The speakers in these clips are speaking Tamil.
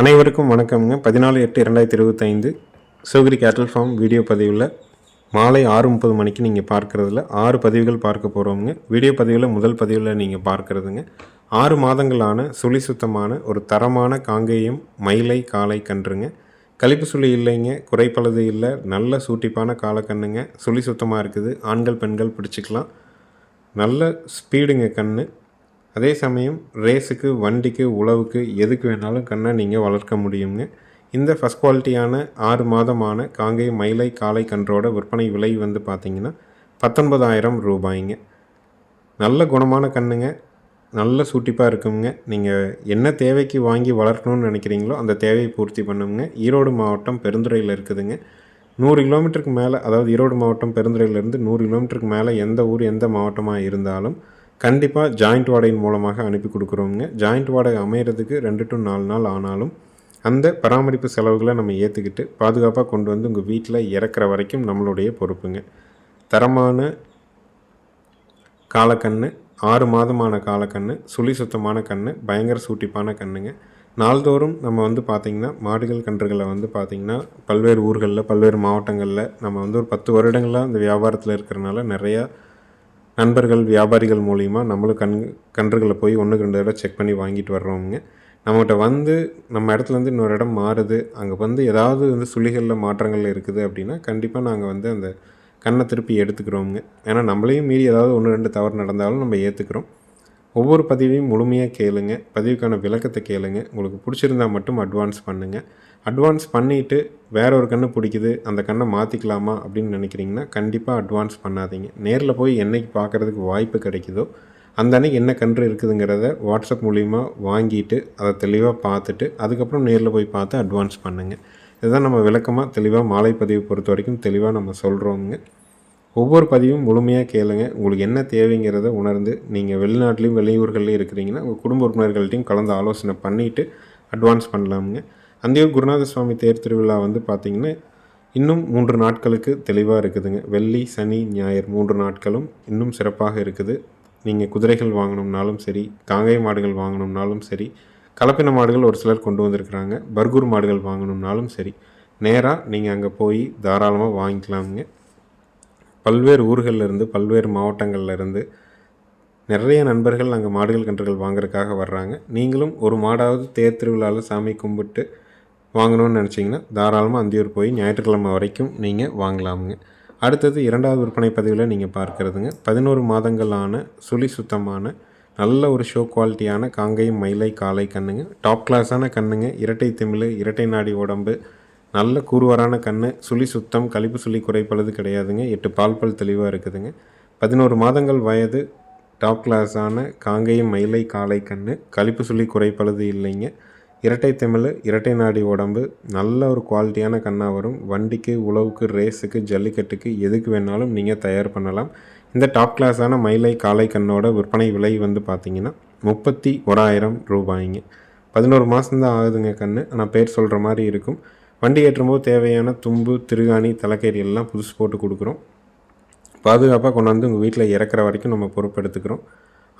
அனைவருக்கும் வணக்கம்ங்க. பதினாலு எட்டு இரண்டாயிரத்தி இருபத்தைந்து சிவகிரி கேட்டல் ஃபார்ம் வீடியோ பதிவில் மாலை ஆறு முப்பது மணிக்கு நீங்கள் பார்க்குறதுல ஆறு பதிவுகள் பார்க்க போகிறோங்க வீடியோ பதிவில் முதல் பதிவில் நீங்கள் பார்க்குறதுங்க. ஆறு மாதங்களான சுழி சுத்தமான ஒரு தரமான காங்கேயம் மயிலை காலை கன்றுங்க. கழிப்பு சுழி இல்லைங்க குறைப்பழுது இல்லை நல்ல சூட்டிப்பான காலை கண்ணுங்க. சுழி சுத்தமாக இருக்குது ஆண்கள் பெண்கள் பிடிச்சிக்கலாம். நல்ல ஸ்பீடுங்க கண்ணு. அதே சமயம் ரேஸுக்கு வண்டிக்கு உழவுக்கு எதுக்கு வேணாலும் கண்ணை நீங்கள் வளர்க்க முடியுங்க இந்த ஃபஸ்ட் குவாலிட்டியான ஆறு மாதமான காங்கை மயிலை காலை கன்றோட விற்பனை விலை வந்து பார்த்திங்கன்னா பத்தொன்பதாயிரம் ரூபாய்ங்க. நல்ல குணமான கண்ணுங்க நல்ல சூட்டிப்பாக இருக்குங்க. நீங்கள் என்ன தேவைக்கு வாங்கி வளர்க்கணும்னு நினைக்கிறீங்களோ அந்த தேவையை பூர்த்தி பண்ணுங்க. ஈரோடு மாவட்டம் பெருந்துறையில் இருக்குதுங்க. நூறு கிலோமீட்டருக்கு மேலே அதாவது ஈரோடு மாவட்டம் பெருந்துறையிலேருந்து நூறு கிலோமீட்டருக்கு மேலே எந்த ஊர் எந்த மாவட்டமாக இருந்தாலும் கண்டிப்பாக ஜாயிண்ட் வாடகையின் மூலமாக அனுப்பி கொடுக்குறோங்க ஜாயிண்ட் வாடகை அமையிறதுக்கு ரெண்டு டு நாலு நாள் ஆனாலும் அந்த பராமரிப்பு செலவுகளை நம்ம ஏற்றுக்கிட்டு பாதுகாப்பாக கொண்டு வந்து உங்கள் வீட்டில் இறக்குற வரைக்கும் நம்மளுடைய பொறுப்புங்க. தரமான காலக்கண்ணு ஆறு மாதமான காலக்கண்ணு சுழி சுத்தமான கண்ணு பயங்கர சூட்டிப்பான கண்ணுங்க. நாள்தோறும் நம்ம வந்து பார்த்திங்கன்னா மாடுகள் கன்றுகளை வந்து பார்த்திங்கன்னா பல்வேறு ஊர்களில் பல்வேறு மாவட்டங்களில் நம்ம வந்து ஒரு பத்து வருடங்களாக இந்த வியாபாரத்தில் இருக்கிறனால நிறையா நண்பர்கள் வியாபாரிகள் மூலிமா நம்மளும் கண் கன்றுகளை போய் ஒன்றுக்கு ரெண்டு தடவை செக் பண்ணி வாங்கிட்டு வர்றவங்க நம்மகிட்ட வந்து நம்ம இடத்துலேருந்து இன்னொரு இடம் மாறுது அங்கே வந்து ஏதாவது வந்து சுழிகளில் மாற்றங்கள் இருக்குது அப்படின்னா கண்டிப்பாக நாங்கள் வந்து அந்த கண்ணை திருப்பி எடுத்துக்கிறோங்க ஏன்னா நம்மளையும் மீறி ஏதாவது ஒன்று ரெண்டு தவறு நடந்தாலும் நம்ம ஏற்றுக்கிறோம் ஒவ்வொரு பதிவையும் முழுமையாக கேளுங்க. பதிவுக்கான விளக்கத்தை கேளுங்க. உங்களுக்கு பிடிச்சிருந்தா மட்டும் அட்வான்ஸ் பண்ணுங்கள் அட்வான்ஸ் பண்ணிவிட்டு வேற ஒரு கண்ணு பிடிக்குது அந்த கண்ணை மாற்றிக்கலாமா அப்படின்னு நினைக்கிறீங்கன்னா கண்டிப்பாக அட்வான்ஸ் பண்ணாதீங்க. நேரில் போய் என்னைக்கு பார்க்குறதுக்கு வாய்ப்பு கிடைக்குதோ அந்த அன்னைக்கு என்ன கன்று இருக்குதுங்கிறத வாட்ஸ்அப் மூலிமா வாங்கிட்டு அதை தெளிவாக பார்த்துட்டு அதுக்கப்புறம் நேரில் போய் பார்த்து அட்வான்ஸ் பண்ணுங்கள் இதுதான் நம்ம விளக்கமாக தெளிவாக மாலை பதிவு பொறுத்த வரைக்கும் தெளிவாக நம்ம சொல்கிறோங்க ஒவ்வொரு பதிவும் முழுமையாக கேளுங்க. உங்களுக்கு என்ன தேவைங்கிறத உணர்ந்து நீங்கள் வெளிநாட்டிலையும் வெளியூர்கள்லையும் இருக்கிறீங்கன்னா உங்கள் குடும்ப உறுப்பினர்கள்ட்டையும் கலந்து ஆலோசனை பண்ணிவிட்டு அட்வான்ஸ் பண்ணலாமுங்க. அந்தியூர் குருநாத சுவாமி தேர் திருவிழா வந்து பார்த்திங்கன்னா இன்னும் மூன்று நாட்களுக்கு தெளிவாக இருக்குதுங்க. வெள்ளி சனி ஞாயிறு மூன்று நாட்களும் இன்னும் சிறப்பாக இருக்குது. நீங்கள் குதிரைகள் வாங்கணும்னாலும் சரி காங்கை மாடுகள் வாங்கணும்னாலும் சரி கலப்பின மாடுகள் ஒரு சிலர் கொண்டு வந்திருக்கிறாங்க. பர்கூர் மாடுகள் வாங்கணும்னாலும் சரி நேராக நீங்கள் அங்கே போய் தாராளமாக வாங்கிக்கலாமுங்க. பல்வேறு ஊர்களில் இருந்து பல்வேறு மாவட்டங்கள்லேருந்து நிறைய நண்பர்கள் அங்கே மாடுகள் கன்றுகள் வாங்குறதுக்காக வர்றாங்க. நீங்களும் ஒரு மாடாவது தேர் திருவிழாவில் சாமி கும்பிட்டு வாங்கணும்னு நினச்சிங்கன்னா தாராளமாக அந்தியூர் போய் ஞாயிற்றுக்கிழமை வரைக்கும் நீங்கள் வாங்கலாமுங்க. அடுத்தது இரண்டாவது விற்பனை பதிவில் நீங்கள் பார்க்குறதுங்க. பதினோரு மாதங்களான சுழி சுத்தமான நல்ல ஒரு ஷோ குவாலிட்டியான காங்கையும் மயிலை காலை கண்ணுங்க. டாப் கிளாஸான கண்ணுங்க. இரட்டை திமிழ் இரட்டை நாடி உடம்பு நல்ல கூறுவரான கண் சுழி சுத்தம் கழிப்பு சுழி குறைப்பளது கிடையாதுங்க. எட்டு பால் பல் தெளிவாக இருக்குதுங்க. பதினோரு மாதங்கள் வயது டாப் கிளாஸான காங்கேயம் மயிலை காலை கண்ணு கழிப்பு சுழி குறைப்பளது இல்லைங்க. இரட்டை தமிழ் இரட்டை நாடி உடம்பு நல்ல ஒரு குவாலிட்டியான கண்ணாக வரும். வண்டிக்கு உழவுக்கு ரேஸுக்கு ஜல்லிக்கட்டுக்கு எதுக்கு வேணாலும் நீங்கள் தயார் பண்ணலாம். இந்த டாப் கிளாஸான மயிலை காளை கண்ணோட விற்பனை விலை வந்து பார்த்திங்கன்னா முப்பத்தி ஓராயிரம் ரூபாய்ங்க. பதினோரு மாதம்தான் ஆகுதுங்க கண்ணு. ஆனால் பேர் சொல்கிற மாதிரி இருக்கும். வண்டி ஏற்றும்போது தேவையான தும்பு திருகாணி தலைக்கறி எல்லாம் புதுசு போட்டு கொடுக்குறோம். பாதுகாப்பாக கொண்டு வந்து உங்கள் வீட்டில் இறக்குற வரைக்கும் நம்ம பொறுப்பெடுத்துக்கிறோம்.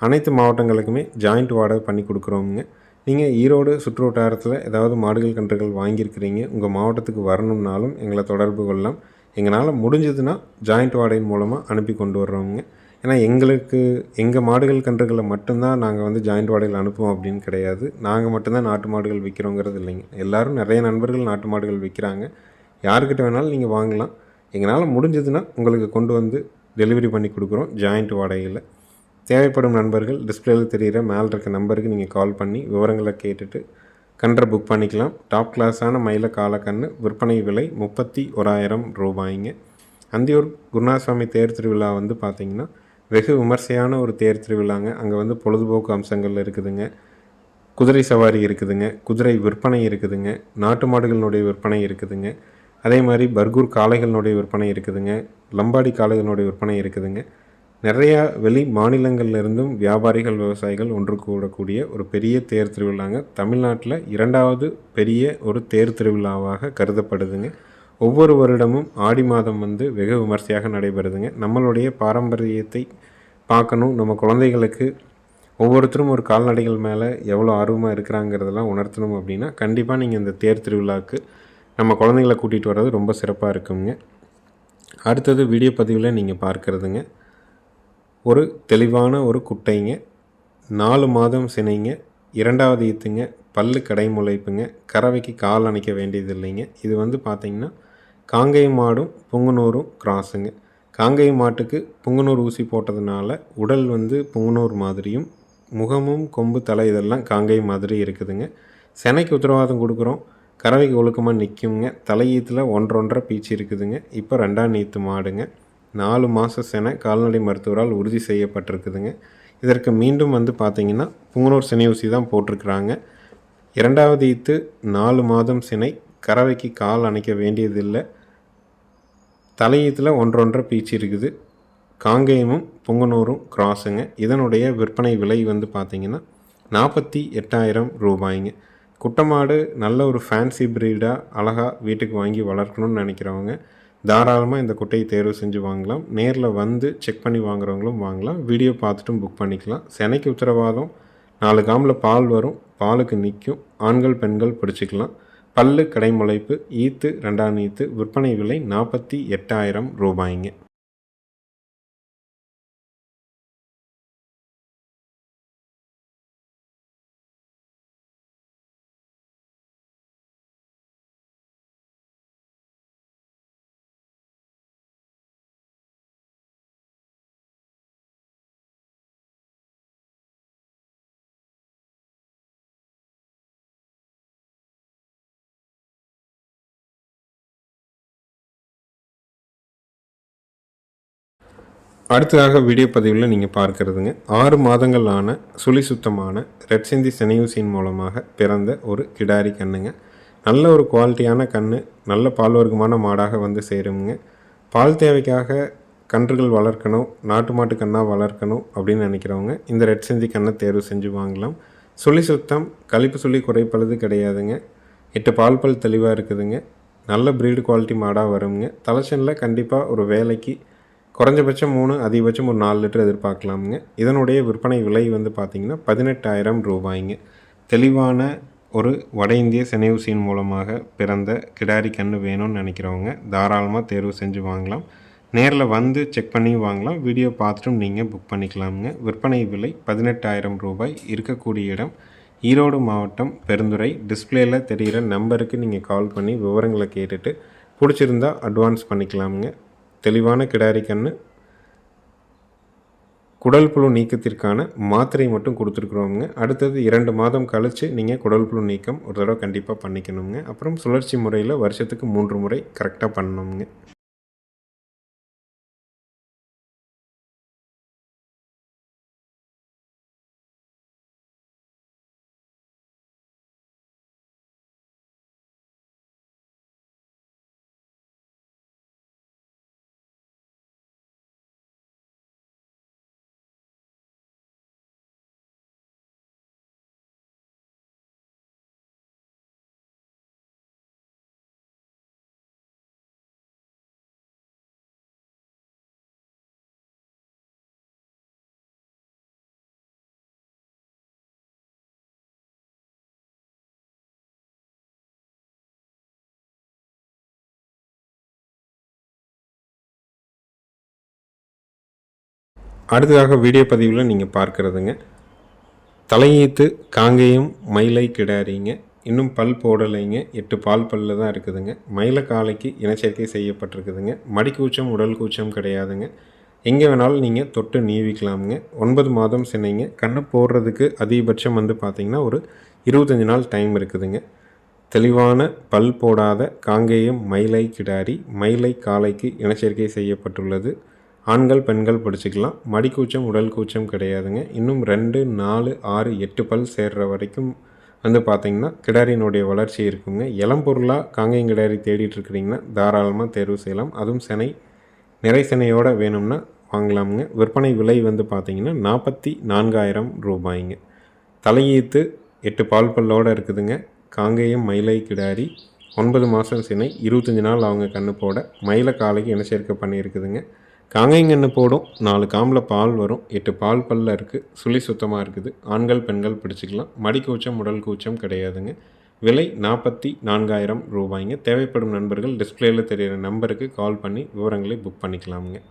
அனைத்து மாவட்டங்களுக்குமே ஜாயிண்ட் வாடகை பண்ணி கொடுக்குறோங்க நீங்கள் ஈரோடு சுற்று வட்டாரத்தில் ஏதாவது மாடுகள் கன்றுகள் வாங்கியிருக்கிறீங்க. உங்கள் மாவட்டத்துக்கு வரணும்னாலும் எங்களை தொடர்பு கொள்ளலாம். எங்களால் முடிஞ்சதுன்னா ஜாயிண்ட் வாடகையின் மூலமாக அனுப்பி கொண்டு வர்றவங்க. ஏன்னா எங்களுக்கு எங்கள் மாடுகள் கன்றுகளை மட்டும்தான் நாங்கள் வந்து ஜாயிண்ட் வாடகையில் அனுப்புவோம் அப்படின்னு கிடையாது. நாங்கள் மட்டும்தான் நாட்டு மாடுகள் விற்கிறோங்கிறது இல்லைங்க. எல்லோரும் நிறைய நண்பர்கள் நாட்டு மாடுகள் விற்கிறாங்க யாருக்கிட்ட வேணாலும் நீங்கள் வாங்கலாம். எங்களால் முடிஞ்சதுன்னா உங்களுக்கு கொண்டு வந்து டெலிவரி பண்ணி கொடுக்குறோம் ஜாயிண்ட் வாடகையில் தேவைப்படும் நண்பர்கள் டிஸ்பிளேயில் தெரிகிற மேலே இருக்க நம்பருக்கு நீங்கள் கால் பண்ணி விவரங்களை கேட்டுட்டு கன்றை புக் பண்ணிக்கலாம். டாப் கிளாஸான மயில காலக்கன்று விற்பனை விலை முப்பத்தி ஓராயிரம் ரூபாய்ங்க. அந்தியூர் குருநாதசுவாமி தேர் திருவிழா வந்து பார்த்திங்கன்னா வெகு விமர்சையான ஒரு தேர் திருவிழாங்க. அங்கே வந்து பொழுதுபோக்கு அம்சங்கள் இருக்குதுங்க. குதிரை சவாரி இருக்குதுங்க. குதிரை விற்பனை இருக்குதுங்க. நாட்டு மாடுகளினுடைய விற்பனை இருக்குதுங்க. அதே மாதிரி பர்கூர் காளைகளினுடைய விற்பனை இருக்குதுங்க. லம்பாடி காளைகளினுடைய விற்பனை இருக்குதுங்க. நிறையா வெளி மாநிலங்கள்லேருந்தும் வியாபாரிகள் விவசாயிகள் ஒன்று கூடக்கூடிய ஒரு பெரிய தேர் திருவிழாங்க. தமிழ்நாட்டில் இரண்டாவது பெரிய ஒரு தேர் திருவிழாவாக கருதப்படுதுங்க. ஒவ்வொரு வருடமும் ஆடி மாதம் வந்து வெகு விமர்சையாக நடைபெறுதுங்க. நம்மளுடைய பாரம்பரியத்தை பார்க்கணும். நம்ம குழந்தைகளுக்கு ஒவ்வொருத்தரும் ஒரு கால்நடைகள் மேலே எவ்வளோ ஆர்வமாக இருக்கிறாங்கிறதெல்லாம் உணர்த்தணும் அப்படின்னா கண்டிப்பாக நீங்கள் இந்த தேர் திருவிழாவுக்கு நம்ம குழந்தைங்கள கூட்டிகிட்டு வர்றது ரொம்ப சிறப்பாக இருக்குங்க. அடுத்தது வீடியோ பதிவில் நீங்கள் பார்க்குறதுங்க. ஒரு தெளிவான ஒரு குட்டைங்க நாலு மாதம் சினைங்க இரண்டாவது ஈத்துங்க பல்லு கடை முளைப்புங்க கறவைக்கு கால் அணைக்க வேண்டியது இல்லைங்க இது வந்து பார்த்திங்கன்னா காங்கை மாடும் புங்குனூரும் கிராஸுங்க. காங்கை மாட்டுக்கு புங்குனூர் ஊசி போட்டதுனால உடல் வந்து புங்குனூர் மாதிரியும் முகமும் கொம்பு தலை இதெல்லாம் காங்கை மாதிரி இருக்குதுங்க. செனைக்கு உத்தரவாதம் கொடுக்குறோம். கறவைக்கு ஒழுக்கமாக நிற்குங்க தலையீத்தில் ஒன்றொன்றரை பீச்சு இருக்குதுங்க. இப்போ ரெண்டாம் நீத்து மாடுங்க. நாலு மாத செனை கால்நடை மருத்துவரால் உறுதி செய்யப்பட்டிருக்குதுங்க. இதற்கு மீண்டும் வந்து பார்த்திங்கன்னா புங்கனூர் சினை ஊசி தான் போட்டிருக்கிறாங்க. இரண்டாவது ஈத்து நாலு மாதம் சினை கறவைக்கு கால் அணைக்க வேண்டியதில்லை. தலையீத்தில் ஒன்றொன்றரை பீச்சு இருக்குது. காங்கேயமும் புங்கனூரும் கிராஸுங்க. இதனுடைய விற்பனை விலை வந்து பார்த்திங்கன்னா நாற்பத்தி எட்டாயிரம் ரூபாய்ங்க. குட்டமாடு நல்ல ஒரு ஃபேன்சி ப்ரீடாக அழகாக வீட்டுக்கு வாங்கி வளர்க்கணும்னு நினைக்கிறவங்க தாராளமாக இந்த குட்டையை தேர்வு செஞ்சு வாங்கலாம். நேரில் வந்து செக் பண்ணி வாங்குறவங்களும் வாங்கலாம். வீடியோ பார்த்துட்டும் புக் பண்ணிக்கலாம். செனைக்கு உத்தரவாதம். நாலு காமில் பால் வரும். பாலுக்கு நிற்கும் ஆண்கள் பெண்கள் பிடிச்சிக்கலாம். பல்லு கடைமுளைப்பு ஈத்து ரெண்டாம் ஈத்து விற்பனை விலை நாற்பத்தி எட்டாயிரம் ரூபாய்ங்க. அடுத்ததாக வீடியோ பதிவில் நீங்கள் பார்க்குறதுங்க. ஆறு மாதங்களான சுழி சுத்தமான ரெட் சிந்தி செனையூசியின் மூலமாக பிறந்த ஒரு கிடாரி கண்ணுங்க. நல்ல ஒரு குவாலிட்டியான கண் நல்ல பால் வர்க்கமான மாடாக வந்து சேருங்க பால் தேவைக்காக கன்றுகள் வளர்க்கணும் நாட்டு மாட்டு கண்ணாக வளர்க்கணும் அப்படின்னு நினைக்கிறவங்க இந்த ரெட் சிந்தி கண்ணை தேர்வு செஞ்சு வாங்கலாம். சுழி சுத்தம் கழிப்பு சுழி குறைப்பழுது கிடையாதுங்க. எட்டு பால் பல் தெளிவாக இருக்குதுங்க. நல்ல ப்ரீடு குவாலிட்டி மாடாக வருங்க. தலைச்சனில் கண்டிப்பாக ஒரு வேலைக்கு குறைஞ்சபட்சம் மூணு அதிகபட்சம் ஒரு நாலு லிட்டர் எதிர்பார்க்கலாமுங்க. இதனுடைய விற்பனை விலை வந்து பார்த்திங்கன்னா பதினெட்டாயிரம் ரூபாய்ங்க. தெளிவான ஒரு வட இந்திய செனையூசியின் மூலமாக பிறந்த கிடாரி கன்று வேணும்னு நினைக்கிறவங்க தாராளமாக தேர்வு செஞ்சு வாங்கலாம். நேரில் வந்து செக் பண்ணி வாங்கலாம். வீடியோ பார்த்துட்டும் நீங்கள் புக் பண்ணிக்கலாமுங்க. விற்பனை விலை பதினெட்டாயிரம் ரூபாய் இருக்கக்கூடிய இடம். ஈரோடு மாவட்டம் பெருந்துறை. டிஸ்பிளேயில் தெரிகிற நம்பருக்கு நீங்கள் கால் பண்ணி விவரங்களை கேட்டுட்டு பிடிச்சிருந்தா அட்வான்ஸ் பண்ணிக்கலாமுங்க. தெளிவான கிடாரி கன்று குடல் புழு நீக்கத்திற்கான மாத்திரை மட்டும் கொடுத்துருக்குறோங்க அடுத்தது இரண்டு மாதம் கழித்து நீங்கள் குடல் புழு நீக்கம் ஒரு தடவை கண்டிப்பாக பண்ணிக்கணுங்க. அப்புறம் சுழற்சி முறையில் வருஷத்துக்கு மூன்று முறை கரெக்டாக பண்ணணுங்க. அடுத்ததாக வீடியோ பதிவில் நீங்கள் பார்க்குறதுங்க. தலையீத்து காங்கேயம் மயிலை கிடாரிங்க. இன்னும் பல் போடலைங்க. எட்டு பால் பல்ல தான் இருக்குதுங்க. மயில காலைக்கு இனச்சேர்க்கை செய்யப்பட்டிருக்குதுங்க. மடி கூச்சம் உடல் கூச்சம் கிடையாதுங்க. எங்கே வேணாலும் நீங்கள் தொட்டு நீவிக்கலாமுங்க. ஒன்பது மாதம் சின்னைங்க கண்ணு போடுறதுக்கு அதிகபட்சம் வந்து பார்த்திங்கன்னா ஒரு இருபத்தஞ்சி நாள் டைம் இருக்குதுங்க. தெளிவான பல் போடாத காங்கேயம் மயிலை கிடாரி மயிலை காலைக்கு இனச்சேர்க்கை செய்யப்பட்டுள்ளது. ஆண்கள் பெண்கள் பிடிச்சிக்கலாம். மடிக்கூச்சம் உடல் கூச்சம் கிடையாதுங்க. இன்னும் ரெண்டு நாலு ஆறு எட்டு பல் சேர்கிற வரைக்கும் வந்து பார்த்திங்கன்னா கிடாரியினுடைய வளர்ச்சி இருக்குங்க. இளம் பொருளாக காங்கேயம் கிடாரி தேடிட்டு இருக்கிறீங்கன்னா தாராளமாக தேர்வு செய்யலாம். அதுவும் சினை நிறை சினையோடு வேணும்னா வாங்கலாமுங்க. விற்பனை விலை வந்து பார்த்திங்கன்னா நாற்பத்தி நான்காயிரம் ரூபாய்ங்க. தலையீத்து எட்டு பால் பல்லோடு இருக்குதுங்க. காங்கேயம் மயிலை கிடாரி ஒன்பது மாதம் சினை இருபத்தஞ்சி நாள் அவங்க கண்ணு போட மயில காலைக்கு என்ன சேர்க்க பண்ணியிருக்குதுங்க. காங்கைங்கன்று போடும். நாலு காம்பில் பால் வரும். எட்டு பால் பல்ல இருக்குது சுழி சுத்தமாக இருக்குது. ஆண்கள் பெண்கள் பிடிச்சிக்கலாம். மடி கூச்சம் உடல் கூச்சம் கிடையாதுங்க. விலை நாற்பத்தி நான்காயிரம் ரூபாய்ங்க. தேவைப்படும் நண்பர்கள் டிஸ்பிளேயில் தெரிகிற நம்பருக்கு கால் பண்ணி விவரங்களை புக் பண்ணிக்கலாமுங்க.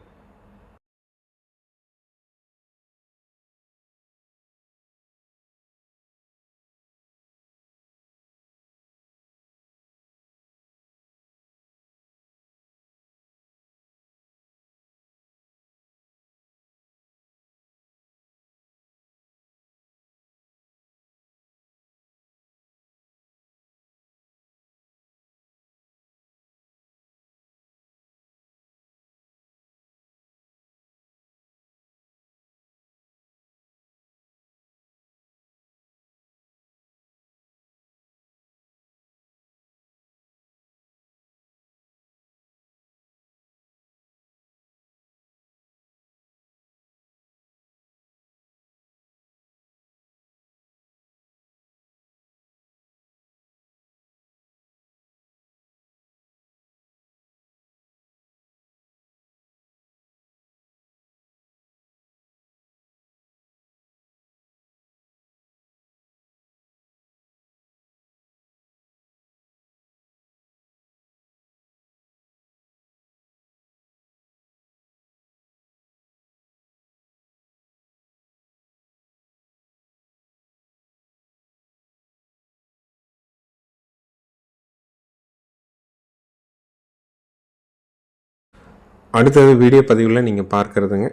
அடுத்தது வீடியோ பதிவில் நீங்கள் பார்க்குறதுங்க.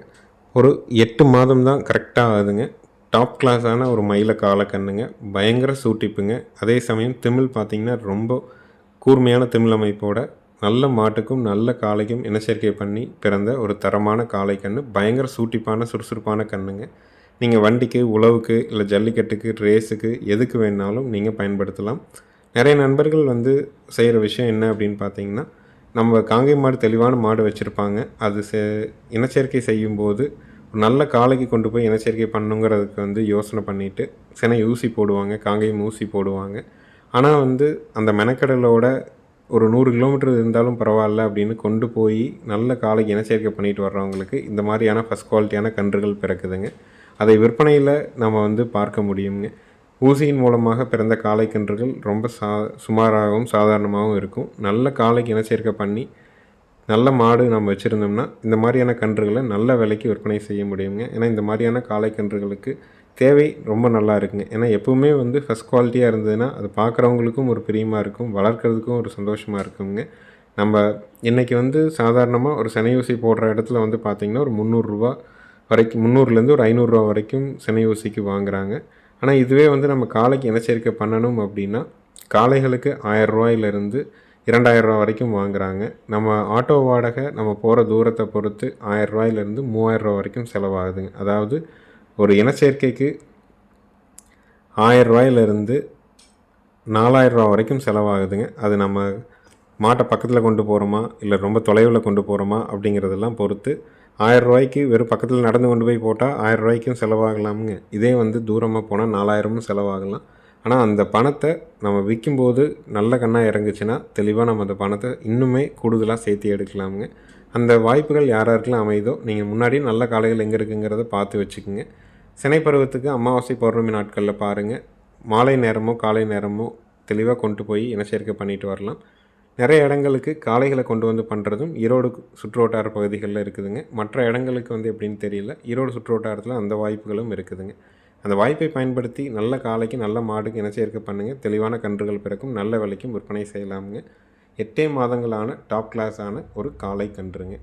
ஒரு எட்டு மாதம் தான் கரெக்டாக ஆகுதுங்க. டாப் கிளாஸான ஒரு மயில காலக்கண்ணுங்க. பயங்கர சூட்டிப்புங்க. அதே சமயம் தமிழ் பார்த்திங்கன்னா ரொம்ப கூர்மையான தமிழ் அமைப்போட நல்ல மாட்டுக்கும் நல்ல காளைக்கும் இனச்சேர்க்கை பண்ணி பிறந்த ஒரு தரமான காளை கன்று பயங்கர சூட்டிப்பான சுறுசுறுப்பான கண்ணுங்க. நீங்கள் வண்டிக்கு உழவுக்கு இல்லை ஜல்லிக்கட்டுக்கு ரேஸுக்கு எதுக்கு வேணாலும் நீங்கள் பயன்படுத்தலாம். நிறைய நண்பர்கள் வந்து செய்கிற விஷயம் என்ன அப்படின்னு பார்த்தீங்கன்னா நம்ம காங்கை மாடு தெளிவான மாடு வச்சுருப்பாங்க. அது செ இனச்சேர்க்கை செய்யும்போது நல்ல காளைக்கு கொண்டு போய் இனச்சேர்க்கை பண்ணுங்கிறதுக்கு வந்து யோசனை பண்ணிவிட்டு சினை ஊசி போடுவாங்க காங்கேயம் ஊசி போடுவாங்க. ஆனால் வந்து அந்த மெனக்கடலோட ஒரு நூறு கிலோமீட்டர் இருந்தாலும் பரவாயில்ல அப்படின்னு கொண்டு போய் நல்ல காளைக்கு இனச்சேர்க்கை பண்ணிட்டு வர்றவங்களுக்கு இந்த மாதிரியான ஃபஸ்ட் குவாலிட்டியான கன்றுகள் பிறக்குதுங்க. அதை விற்பனையில் நம்ம வந்து பார்க்க முடியுங்க. ஊசியின் மூலமாக பிறந்த காளைக்கன்றுகள் ரொம்ப சா சுமாராகவும் சாதாரணமாகவும் இருக்கும். நல்ல காளைக்கு இனச்சேர்க்கை பண்ணி நல்ல மாடு நம்ம வச்சுருந்தோம்னா இந்த மாதிரியான கன்றுகளை நல்ல விலைக்கு விற்பனை செய்ய முடியுங்க. ஏன்னா இந்த மாதிரியான காளைக்கன்றுகளுக்கு தேவை ரொம்ப நல்லா இருக்குங்க. ஏன்னா எப்பவுமே வந்து ஃபஸ்ட் குவாலிட்டியாக இருந்ததுன்னா அது பார்க்குறவங்களுக்கும் ஒரு பிரியமாக இருக்கும் வளர்க்குறதுக்கும் ஒரு சந்தோஷமாக இருக்குங்க. நம்ம இன்றைக்கி வந்து சாதாரணமாக ஒரு சினை ஊசி போடுற இடத்துல வந்து பார்த்திங்கன்னா ஒரு முந்நூறுரூவா வரைக்கும் முந்நூறுலேருந்து ஒரு ஐநூறுரூவா வரைக்கும் சினை ஊசிக்கு வாங்குகிறாங்க ஆனால் இதுவே வந்து நம்ம காளைக்கு இனச்சேர்க்கை பண்ணணும் அப்படின்னா காளைகளுக்கு ஆயரூவாயிலிருந்து இரண்டாயிரரூவா வரைக்கும் வாங்குகிறாங்க நம்ம ஆட்டோ வாடகை நம்ம போகிற தூரத்தை பொறுத்து ஆயரூவாயிலேருந்து மூவாயிரரூவா வரைக்கும் செலவாகுதுங்க அதாவது ஒரு இனச்சேர்க்கைக்கு ஆயரூவாயிலிருந்து நாலாயிரரூவா வரைக்கும் செலவாகுதுங்க. அது நம்ம மாட்டை பக்கத்தில் கொண்டு போகிறோமா இல்லை ரொம்ப தொலைவில் கொண்டு போகிறோமா அப்படிங்கிறதெல்லாம் பொறுத்து ஆயரூவாய்க்கு வெறும் பக்கத்தில் நடந்து கொண்டு போய் போட்டால் ஆயரூவாய்க்கும் செலவாகலாமுங்க. இதே வந்து தூரமாக போனால் நாலாயிரமும் செலவாகலாம். ஆனால் அந்த பணத்தை நம்ம விற்கும்போது நல்ல கண்ணாக இறங்குச்சுன்னா தெளிவாக நம்ம அந்த பணத்தை இன்னுமே கூடுதலாக சேர்த்து எடுக்கலாமுங்க. அந்த வாய்ப்புகள் யார் யாருக்கெல்லாம் அமையுதோ நீங்கள் முன்னாடி நல்ல காலைகள் எங்கே இருக்குங்கிறத பார்த்து வச்சுக்கோங்க. சினை பருவத்துக்கு அமாவாசை பௌர்ணமி நாட்களில் பாருங்கள் மாலை நேரமோ காலை நேரமோ தெளிவாக கொண்டு போய் இனச்சேர்க்கை பண்ணிட்டு வரலாம். நிறைய இடங்களுக்கு காளைகளை கொண்டு வந்து பண்ணுறதும் ஈரோடு சுற்றுவட்டார பகுதிகளில் இருக்குதுங்க. மற்ற இடங்களுக்கு வந்து எப்படின்னு தெரியல. ஈரோடு சுற்றுவட்டாரத்தில் அந்த வாய்ப்புகளும் இருக்குதுங்க. அந்த வாய்ப்பை பயன்படுத்தி நல்ல காளைக்கு நல்ல மாடுக்கு இனச்சேர்க்கை பண்ணுங்கள் தெளிவான கன்றுகள் பிறக்கும் நல்ல விலைக்கும் விற்பனை செய்யலாமுங்க. எட்டே மாதங்களான டாப் கிளாஸான ஒரு காளை கன்றுங்க.